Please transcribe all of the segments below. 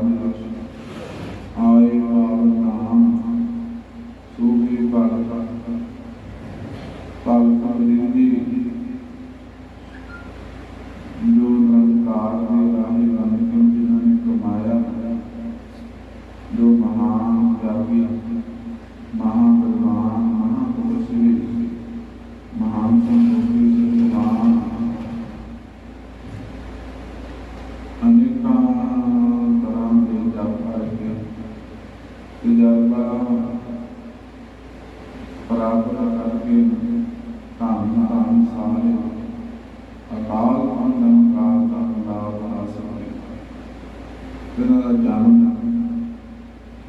Amém. ਇਹਨਾਂ ਦਾ ਜਨਮ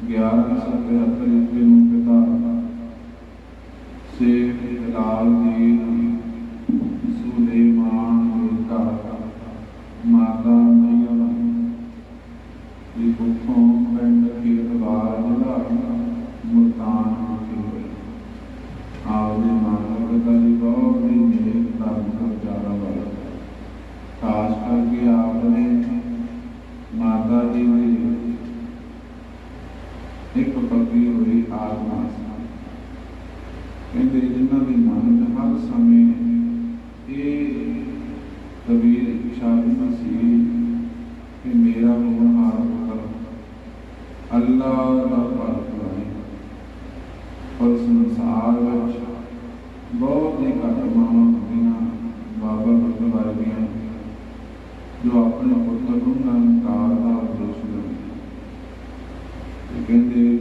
11 ਸੌ 73 ਨੂੰ ਪਿਤਾ बहुत ही घट बिना बाबा बल्लभाई वर्ग जो अपने पुत्र ਨੂੰ ਨਾਮ ਕਾਰ ਦਾ ਉਪਦੇਸ਼ ਦਿੰਦੇ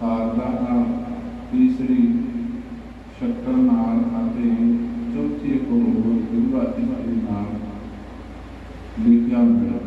ਖਾਰਦਾ ਨਾਲ ਤੀਸਰੀ ਸ਼ੱਕਰ ਨਾਲ ਅਤੇ ਚੌਥੀ ਕੋਲ ਗੁਰਬਾਣੀ ਨਾਲ ਲਿਖਿਆ ਹੋਇਆ।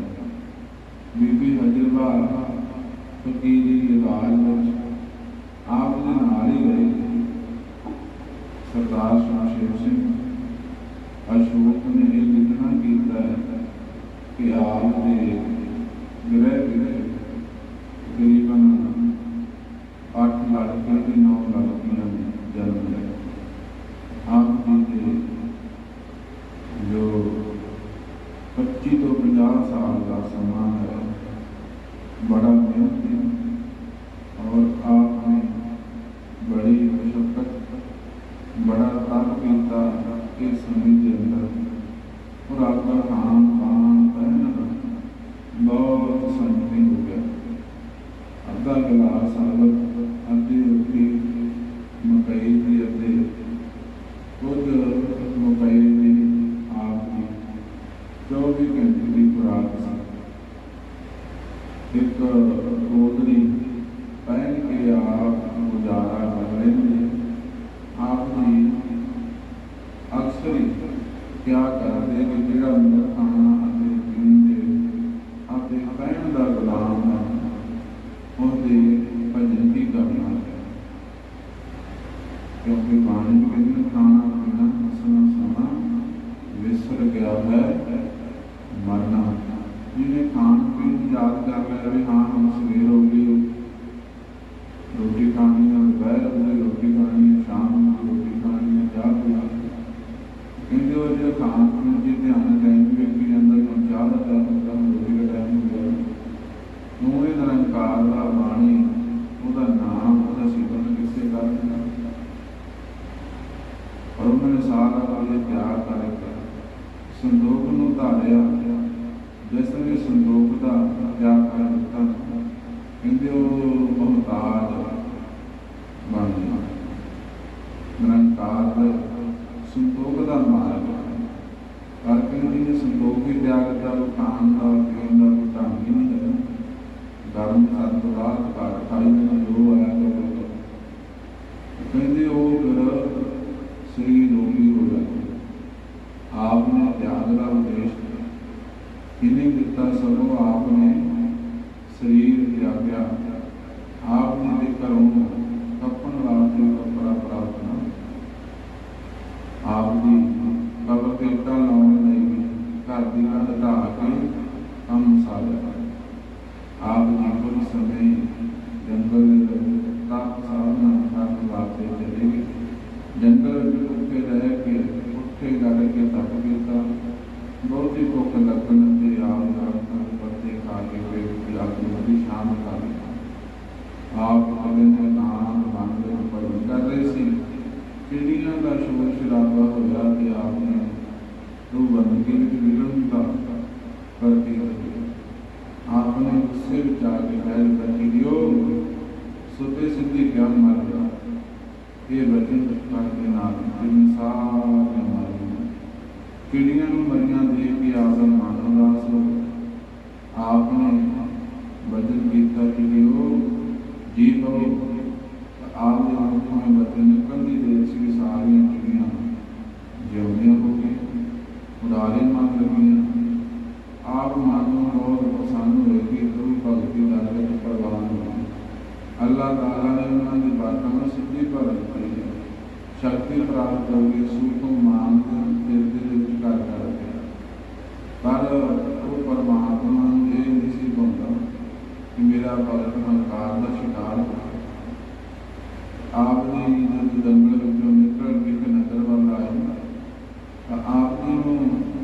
ਆਪ ਨੇ ਧਿਆਨ ਦਾ ਉਪਦੇਸ਼ ਕਿਨੇ ਦਿੱਤਾ ਸਭੋ ਆਪ ਨੇ ਸਰੀਰ ਦੀ ਆਗਿਆ ਆਪ ਨੇ ਕਰਮ ਪੀੜ੍ਹੀਆਂ ਨੂੰ ਮਰੀਆਂ ਦੇ ਕੇ ਦਾ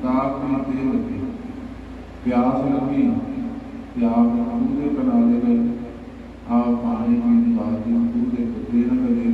ਤਾਪ ਦੀ ਤੇ ਲੱਗੀ। ਪਿਆਸ ਲੱਗੀ ਤੇ ਨੂੰ। ਦੇ ਬਣਾ ਦੇ ਆਪ ਪਾਣੀ ਦੀ ਬਾਤ ਨੂੰ ਦੇ ਦੇ ਨਾ ਕਰੇ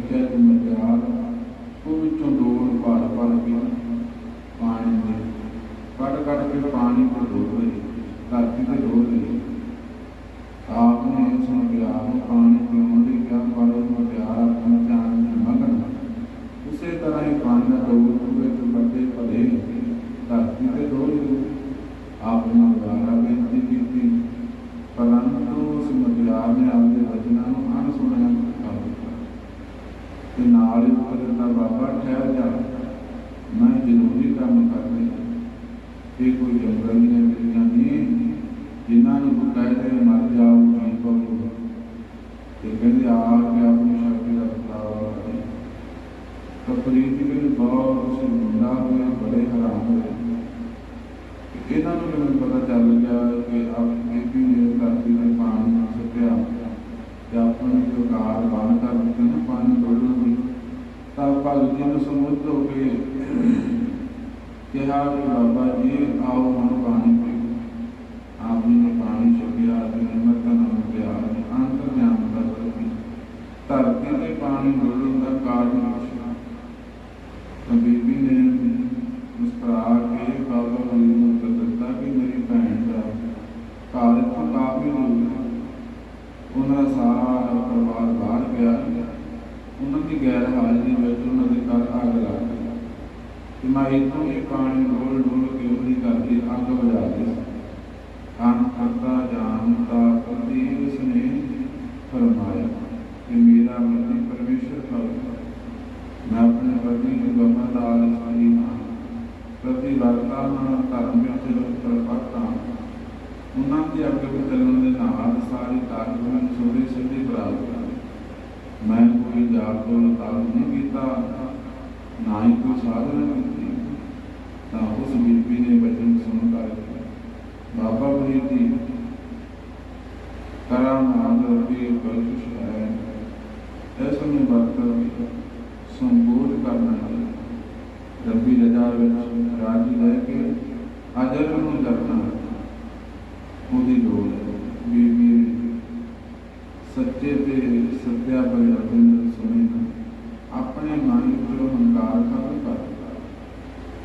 ਦੀ ਨਿੰਦਾ ਹੋਈ ਬੜੇ ਹੈਰਾਨ ਹੋਏ। ਇਹਨਾਂ ਨੂੰ ਮੈਨੂੰ ਪਤਾ ਚੱਲ ਗਿਆ ਕਿ ਆਪ ਇਹ ਵੀ ਇਹ ਧਰਤੀ ਦੇ ਪਾਣੀ ਸੁੱਟਿਆ ਤੇ ਆਪਣੇ ਜੋ ਕਾਰ ਬੰਦ ਕਰ ਦਿੱਤੇ ਨਾ, ਪਾਣੀ ਡੋਲਣ ਦੀ ਤਾਂ ਭਗਤੀ ਨੂੰ ਸਮੁੱਧ ਹੋ ਕੇ ਕਿਹਾ ਬਾਬਾ ਜੀ, ਆਓ ਆਏ ਤਾਂ ਇਹ ਪਾਣੀ ਡੋਲ ਡੋਲ ਕੇ ਉਹਦੀ ਘਰ ਦੀ ਅੱਗ ਬੁਝਾ ਦਿੱਤੀ। ਹਾਂ ਕਰਤਾ ਜਾਣਤਾ ਕਦੀ ਉਸ ਨੇ ਫਰਮਾਇਆ ਕਿ ਮੇਰਾ ਮਤੀ ਪਰਮੇਸ਼ਰ ਹੈ ਮੈਂ ਆਪਣੇ ਵਰਦੀ ਨੂੰ ਗਮਨਦਾਰ ਸਾਨੀ ਹਾਂ ਪ੍ਰਤੀ ਵਰਤਾ ਨਾਲ ਧਰਮ ਵਿੱਚ ਲੋਕ ਪ੍ਰਪਾਤਾ ਉਹਨਾਂ ਦੇ ਅੱਗੇ ਚੱਲਣ ਦੇ ਨਾਲ ਸਾਰੀ ਤਾਕਤ ਨੂੰ ਸੱਚੇ ਤੇ ਸੱਚਿਆ ਬਗਿਆਨ ਸੁਣੇ ਆਪਣੇ ਮਨ ਵਿੱਚੋਂ ਹੰਕਾਰ ਖਤਮ ਕਰ ਦਿੱਤਾ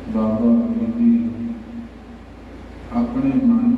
ਬਾਬਾ ਜੀ, ਆਪਣੇ ਮਨ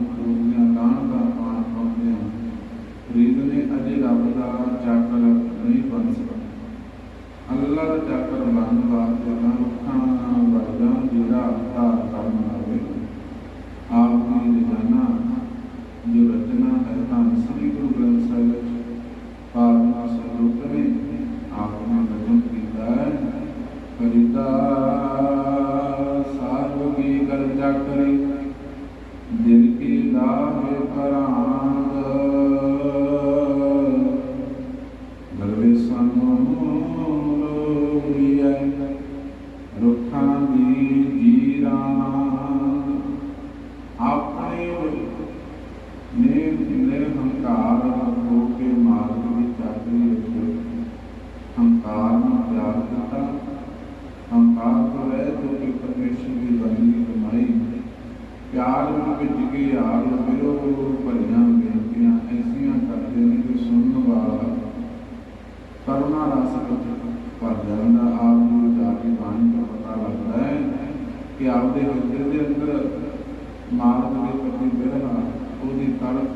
ਦੀ ਆਪਣੇ ਨੇ ਹੰਕਾਰ ਹੋ ਕੇ ਮਾਰਗ ਵਿੱਚ ਆਦੇ muy claro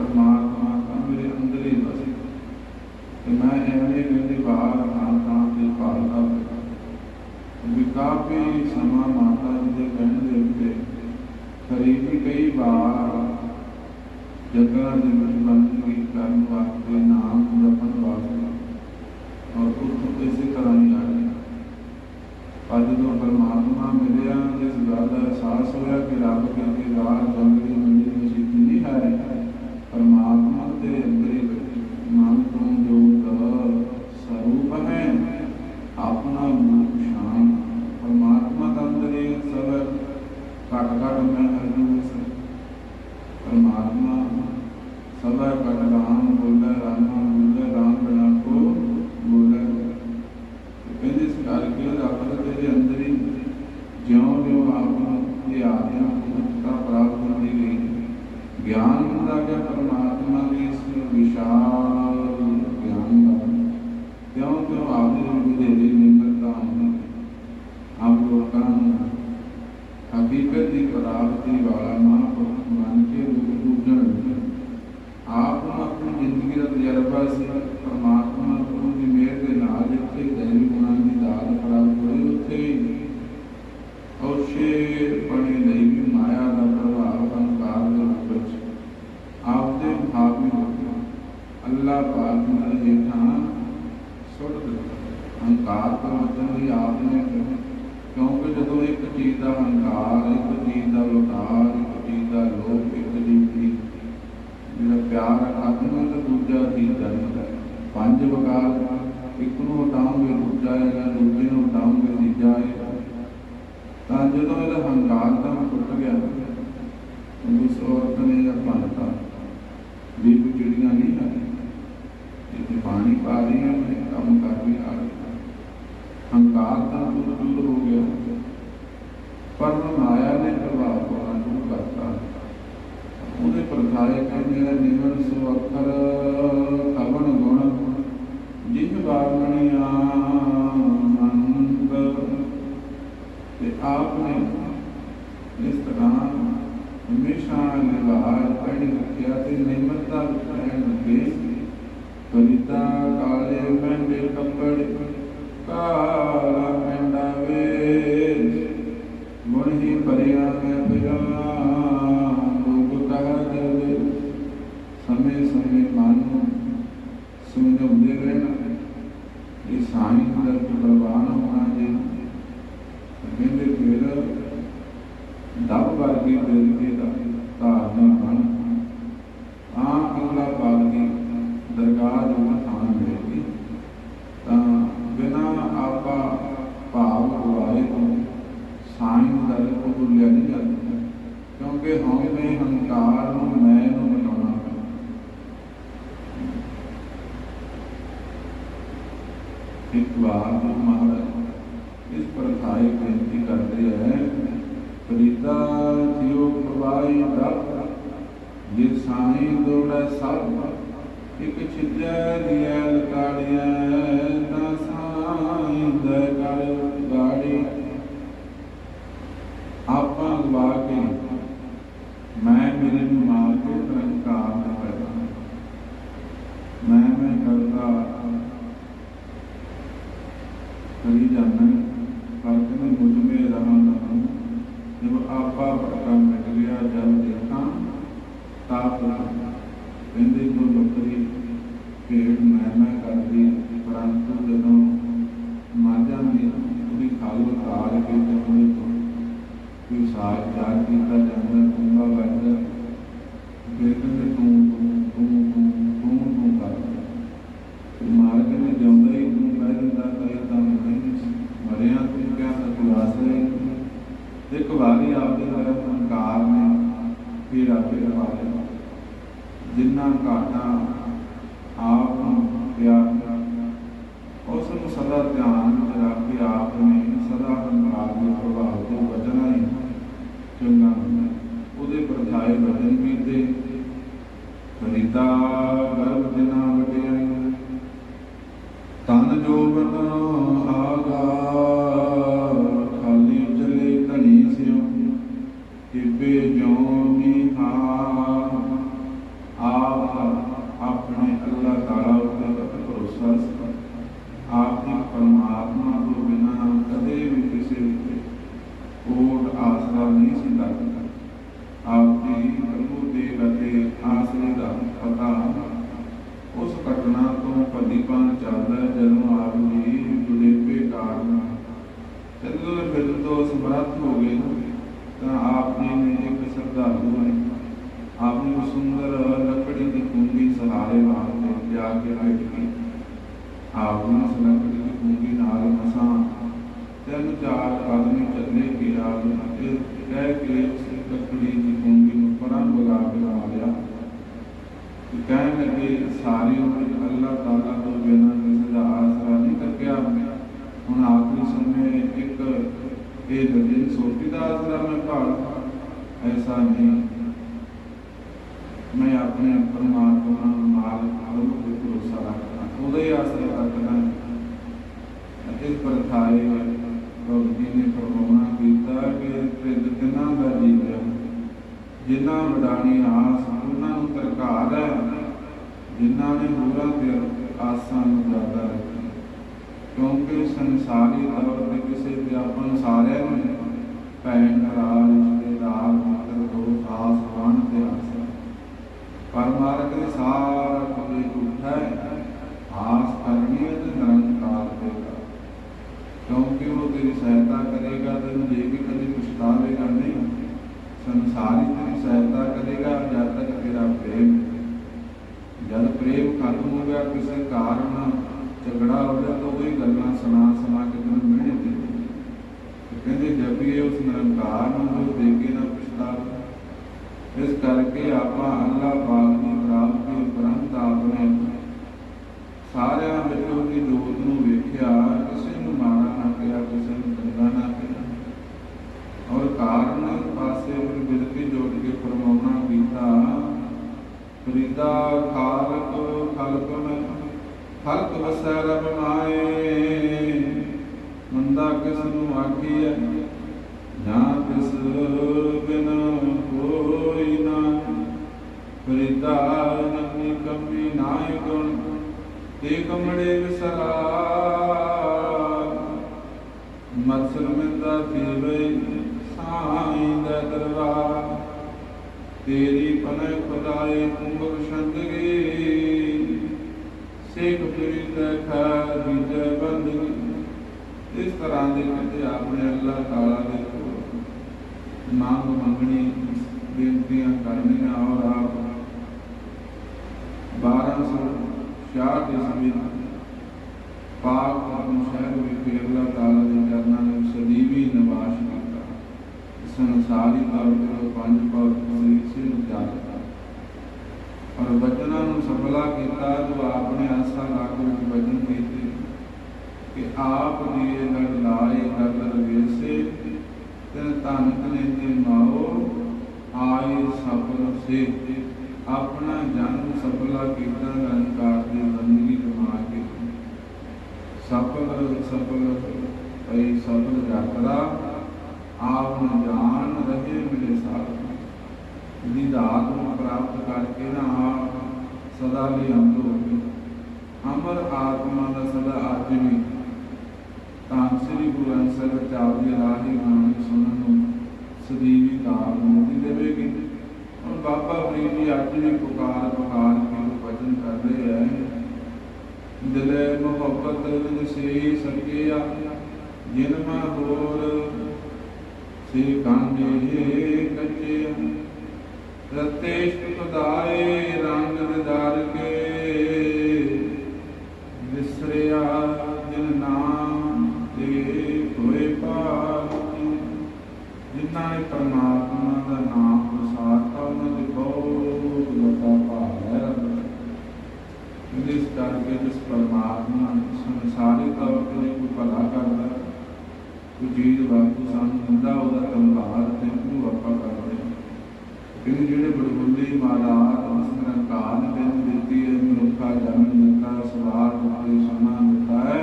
ਪਰਮਾਤਮਾ ਤਾਂ ਮੇਰੇ ਅੰਦਰ ਹੀ ਵਸੇ ਤੇ ਮੈਂ ਐਵੇਂ ਮੇਰੇ ਬਾਹਰ ਨਾਲ ਨਾਲ ਦੇ ਪਾਲਦਾ ਵੀ ਕਾਫੀ ਸਮਾਂ ਮਾਤਾ ਜੀ ਦੇ ਕਹਿਣ ਦੇ ਉੱਤੇ ਕਰੀਬ ਕਈ ਵਾਰ ਜਗ੍ਹਾ ਦੇ ਵਿੱਚ ਬੰਦਗੀ ਕਰਨ ਵਾਸਤੇ ਨਾਮ ਲੱਗੇ ਰੱਬ ਤੇਰੇ ਅੰਦਰ ਹੀ ਜਿਉਂ ਜਿਉਂ ਆਪ ਇਹ ਆਦਿਆਂ ਮੁਕਤਾ ਪ੍ਰਾਪਤ ਹੁੰਦੀ ਗਈ। ਗਿਆਨ ਦਾ ਗਿਆ ਪਰਮਾਤਮਾ ਨੇ ਇਸ ਨੂੰ ਵਿਸ਼ਾਲ ਪਿਆਰ ਆਤਮਿਕ ਦੂਜਾ ਦੀ ਧਰਮ ਪੰਜ ਵਕਾਰ, ਇੱਕ ਨੂੰ ਹਟਾਉਂਗੇ ਦੂਜਾ ਹੈ ਜਾਂ ਦੂਜੇ ਨੂੰ ਹਟਾਉਂਗੇ ਤੀਜਾ ਹੈ ਤਾਂ ਜਦੋਂ ਇਹਦਾ ਹੰਕਾਰ ਤਾਂ ਟੁੱਟ ਗਿਆ। ਉਸ ਔਰਤ ਨੇ ਆਪਾਂ ਸਾਈ ਦੋੜਾ ਸਭ, ਇਕ ਛਿਜੈ ਦਿਆ ਲਕਾੜਿਆ ਨਾ ਸਾਈ ਦਾ ਕਰ ਗਾੜੀ। ਆਪਾਂ ਲਾ ਕੇ ਮੈਂ ਮੇਰੇ ਨੂੰ God now, um, ਇਸ ਪ੍ਰਥਾਏ ਭਗਤੀ ਨੇ ਫਰਮਾਉਣਾ ਕੀਤਾ ਕਿ ਤ੍ਰਿਦ ਤਿੰਨਾਂ ਦਾ ਜੀਵਨ ਜਿਨ੍ਹਾਂ ਵਡਾਣੀ ਆਸ ਉਹਨਾਂ ਨੂੰ ਤਰਕਾਰ ਹੈ। ਜਿਨ੍ਹਾਂ ਨੇ ਹੋਰਾਂ ਤੇ ਆਸਾਂ ਨੂੰ ਜ਼ਿਆਦਾ ਰੱਖੀ। ਕਿਉਂਕਿ ਸੰਸਾਰੀ ਤੌਰ ਤੇ ਕਿਸੇ ਤੇ ਆਪਾਂ ਸਾਰਿਆਂ ਨੂੰ ਭੈਣ ਭਰਾ ਰਿਸ਼ਤੇਦਾਰ ਮਿੱਤਰ ਦੋਸਤ ਆਸ ਵਾਣ ਤੇ ਆਸ ਹੈ। ਪਰ ਮਾਰਗ ਦੇ ਸਾਰਾ ਕੋਈ ਝੂਠਾ ਹੈ ਆਸ ਕਰਨੀ ਹੈ ਤੇ ਨਿਰੰਕਾਰ ਦੇਗਾ ਕਿਉਂਕਿ ਉਹ ਤੇਰੀ ਸਹਾਇਤਾ ਕਰੇਗਾ ਤੈਨੂੰ ਦੇ ਕੇ ਕਦੇ ਪਛਤਾਵੇਗਾ ਨਹੀਂ ਸੰਸਾਰੀ ਤੇਰੀ ਸਹਾਇਤਾ ਕਰੇਗਾ ਜਦ ਤੱਕ ਤੇਰਾ ਪ੍ਰੇਮ ਜਦ ਪ੍ਰੇਮ ਖਤਮ ਹੋ ਗਿਆ ਕਿਸੇ ਕਾਰਨ ਝਗੜਾ ਹੋ ਗਿਆ ਤਾਂ ਉਹੀ ਗੱਲਾਂ ਸੁਣਾ ਸੁਣਾ ਕੇ ਤੈਨੂੰ ਮਿਹਣੇ ਦੇ ਕਹਿੰਦੇ ਜਦ ਵੀ ਇਹ ਉਸ ਨਿਰੰਕਾਰ ਨੂੰ ਜੋ ਦੇ ਕੇ ਨਾ ਪਛਤਾਵੇ ਇਸ ਕਰਕੇ ਆਪਾਂ ਅੱਲਾਹ ਪਾਕ ਦੀ ਪ੍ਰਾਪਤੀ ਉਪਰੰਤ ਆਪਣੇ ਸਾਰਿਆਂ ਵਿੱਚ ਉਹਦੀ ਜੋਤ ਨੂੰ ਵੇਖਿਆ, ਕਿਸੇ ਨੂੰ ਮਾਰਾ ਨਾ ਕਿਹਾ, ਕਿਸੇ ਨੂੰ ਚੰਗਾ ਨਾ ਕਿਹਾ। ਔਰ ਕਾਰਨ ਇਸ ਪਾਸੇ ਉਹ ਬਿਰਤੀ ਜੋੜ ਕੇ ਫਰਮਾਉਣਾ ਕੀਤਾ ਫਰੀਦਾ ਖਾਲਕ ਖਲਕ ਮੈਂ ਖਲਕ ਵਸੈ ਰਬ ਮਾਏ, ਮੰਦਾ ਕਿਸ ਨੂੰ ਆਖੀਐ? ਜਾਂ ਤਿਸ ਬਿਨ ਤੇ ਕਮੜੇ ਵਿਸਰਾ ਮਤਸਰ ਮਿੰਦਾ ਥੀਵੇ ਸਾਈਂ ਦਾ ਦਰਬਾਰ। ਤੇਰੀ ਪਨੈ ਖੁਦਾਏ ਕੁੰਭਕ ਛੰਦਗੀ। ਸੇਖ ਫਰੀਦ ਖਾ ਵਿਜੈ ਬੰਦਗੀ। ਇਸ ਤਰ੍ਹਾਂ ਦੇ ਕਿਤੇ ਆਪਣੇ ਅੱਲਾਹ ਤਾਲਾ ਦੇ ਕੋਲ ਮੰਗ ਮੰਗਣੀ, ਬੇਨਤੀਆਂ ਕਰਨੀਆਂ ਔਰ ਆਪ 1266 ਈਸਵੀ ਪਾਕ ਆਪਣ ਸ਼ਹਿਰ ਵਿਖੇ ਅੱਲਾਹ ਤਾਲਾ ਦੇ ਚਰਨਾਂ ਨੂੰ ਸਦੀਵੀ ਨਿਵਾਸ ਕੀਤਾ। ਸੰਸਾਰੀ ਤੌਰ ਤੇ ਪੰਜ ਪੌਰ ਸ੍ਰੀ ਸਿੰਘ ਨੂੰ ਔਰ ਬਚਨਾਂ ਨੂੰ ਸਫਲਾ ਕੀਤਾ ਜੋ ਆਪਣੇ ਆਸਾ ਲਾਗ ਵਿੱਚ ਬਚਨ ਕੀਤੇ। ਕਿ ਆਪ ਦੀ ਲੜ ਲਾਏ ਗੱਲ ਰਵੇਸੇ ਤੇ ਧਨ ਕਨੇ ਤੇ ਮਾਓ, ਆਏ ਸਫਲ ਸੇ। ਆਪਣਾ ਜਨਮ ਸਫਲਾ ਕੀਤਾ ਨਿਰੰਕਾਰ ਦੀ ਬੰਦਗੀ ਕਮਾ ਕੇ ਸਫਲ ਸਫਲ ਪਈ ਸਫਲ ਯਾਤਰਾ ਆਪ ਨੂੰ ਜਾਣ ਰਹੇ ਮਿਲੇ ਸਾਥ ਨੂੰ ਪ੍ਰਾਪਤ ਕਰਕੇ ਨਾ ਸਦਾ ਲਈ ਅੰਤ ਹੋ ਅਮਰ ਆਤਮਾ ਦਾ ਸਦਾ ਅੱਜ ਵੀ। ਤਾਂ ਸ੍ਰੀ ਗੁਰੂ ਗ੍ਰੰਥ ਸਾਹਿਬ ਚਾਵ ਦੀ ਰਾਹੀ ਬਾਣੀ ਸੁਣਨ ਨੂੰ ਸਦੀਵੀ ਦਾਤ ਮੁਕਤੀ ਦੇਵੇਗੀ। ਔਰ ਬਾਬਾ ਫਰੀਦ ਜੀ ਅੱਜ ਵੀ ਪੁਕਾਰ ਪੁਕਾਰ ਕੇ ਉਹ ਕਰ ਰਹੇ ਹੈ ਦਿਲੇ ਮੁਹੱਬਤ ਵਿਦ ਸਕਿਆ ਜਿਨ ਹੋਰ, ਸੇ ਕਾਂਡੇ ਕੱਚੇ ਰਤੇਸ਼ ਤੁਦਾਏ ਰੰਗ ਦਿਦਾਰ ਕੇ। ਵਿਸਰਿਆ ਜਿਨ ਨਾਮ ਤੇ ਹੋਏ ਪਾਤੀ ਜਿਨ੍ਹਾਂ ਨੇ ਪਰਮਾਤਮਾ ਦਾ ਨਾਮ ਪ੍ਰਸਾਰਤਾ ਉਹਨਾਂ ਦੇ ਬਹੁਤ ਵੱਡਾ ਭਾਗ ਹੈ ਰੱਬ ਇਸ ਕਰਕੇ ਜਿਸ ਪਰਮਾਤਮਾ ਸੰਸਾਰੀ ਤੌਰ ਤੇ ਕੋਈ ਭਲਾ ਕਰਦਾ, ਕੋਈ ਚੀਜ਼ ਵਾਂਗੂ ਸਾਨੂੰ ਦਿੰਦਾ, ਉਹਦਾ ਧੰਨਵਾਦ ਤੇ ਕਿਉਂਕਿ ਜਿਹੜੇ ਬੜਬੁੱਲੇ ਮਾਲਾਤ ਉਸ ਨਿਰੰਕਾਰ ਨੇ ਦਿੱਤੀ ਹੈ ਮਨੁੱਖਾ ਜਨਮ ਦਿੱਤਾ, ਸਵਾਰ ਦਿੱਤੇ ਸੋਨਾ ਦਿੱਤਾ ਹੈ।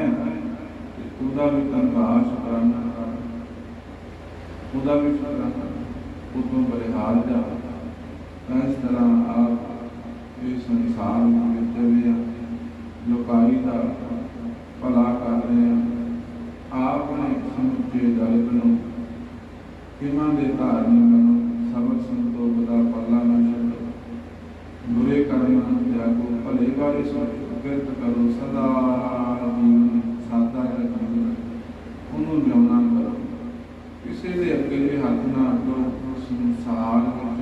ਉਹਦਾ ਵੀ ਧੰਨਵਾਦ ਸ਼ੁਕਰਾਨਾ ਕਰ ਉਹਦਾ ਵੀ ਸ਼ੁਕਰਾਨਾ ਉਤੋਂ ਬਲਿਹਾਰ ਜਾ ਇਸ ਤਰ੍ਹਾਂ ਆਪ ਇਹ ਸੰਸਾਰ ਵਿੱਚ ਵੀ ਲੋਕਾਈ ਦਾ ਭਲਾ ਕਰ ਰਹੇ ਆ ਆਪ ਨੇ ਸਮੁੱਚੇ ਜਗਤ ਨੂੰ ਕਿਮਾਂ ਦੇ ਧਾਰਨੀ ਬਣੋ ਸਬਰ ਸੰਤੋਖ ਦਾ ਪੱਲਾ ਨਾ ਛੱਡੋ ਬੁਰੇ ਕਰਮਾਂ ਨੂੰ ਤਿਆਗੋ ਭਲੇ ਵਾਲੇ ਸੋਚੋ ਕਿਰਤ ਕਰੋ ਸਦਾ ਜੀਵਨ ਸਾਦਾ ਰੱਖੋ ਉਹਨੂੰ ਲਿਆਉਣਾ ਕਰੋ ਕਿਸੇ ਦੇ ਅੱਗੇ ਵੀ ਹੱਥ ਨਾ ਅੱਡੋ ਸੰਸਾਰ ਵਿੱਚ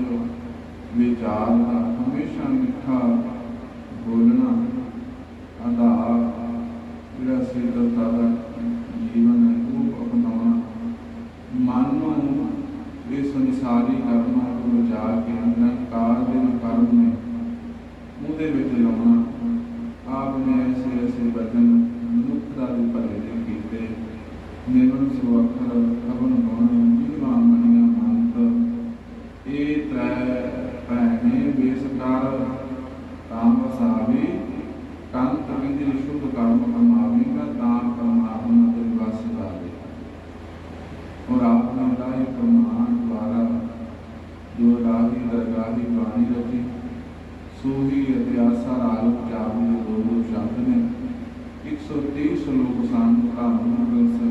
ਵਿਚਾਰ ਦਾ ਹਮੇਸ਼ਾ ਮਿੱਠਾ ਬੋਲਣਾ ਆਧਾਰ ਜਿਹੜਾ ਸਿੱਧਤਾ ਦਾ ਜੀਵਨ ਹੈ ਉਹ ਅਪਣਾਉਣਾ ਮਨ ਨੂੰ ਇਹ ਵਸਾਵੇ ਕੰਤ ਵਿੰਦੇ ਸ਼ੁਭ ਕਰਮ ਕਮਾਵੇਗਾ ਤਾਂ ਪਰਮਾਤਮਾ ਤੇਰੇ ਵਸ ਜਾਵੇ ਔਰ ਆਪਨੇ ਰਾਏ ਪ੍ਰਮਾਣ ਦੁਆਰਾ ਜੋ ਰਾਹੀ ਦਰਗਾਹੀ ਬਾਣੀ ਰਚੀ ਸੂਹੀ ਇਤਿਹਾਸਾ ਆਲੋਕ ਚਾਵੀ ਦੇ ਦੋ ਦੋ ਸ਼ਬਦ ਨੇ 130 ਸ਼ਲੋਕ ਸਾਨੂੰ ਭਗਵਾਨ ਗ੍ਰੰਥ